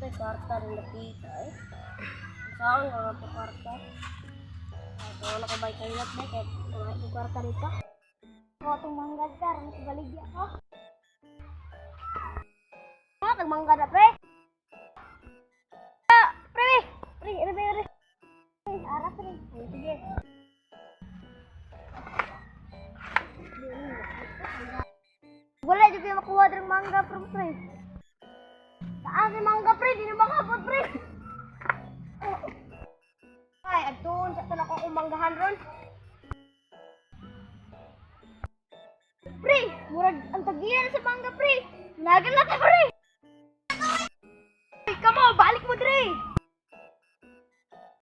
kita eh. Saan nga po kwarta. Ito wala ko bay kayo na kaya wala ko kwarta nito. Ako itong manggad ka, rin sa baligya ko. Ah, kagmanggad na pre. Ah, pre, pre, pre, pre, pre. Arap pre. Sige. Wala dito yung makuha from pre. Saan Mangga pre? Di naman hapon pre. Ay, adun. Sa tanong ko kumanggahan ron. Pre, murag ang tagiyan sa Mangga pre. Nagal na pre. Ay, kamo, balik mo dre.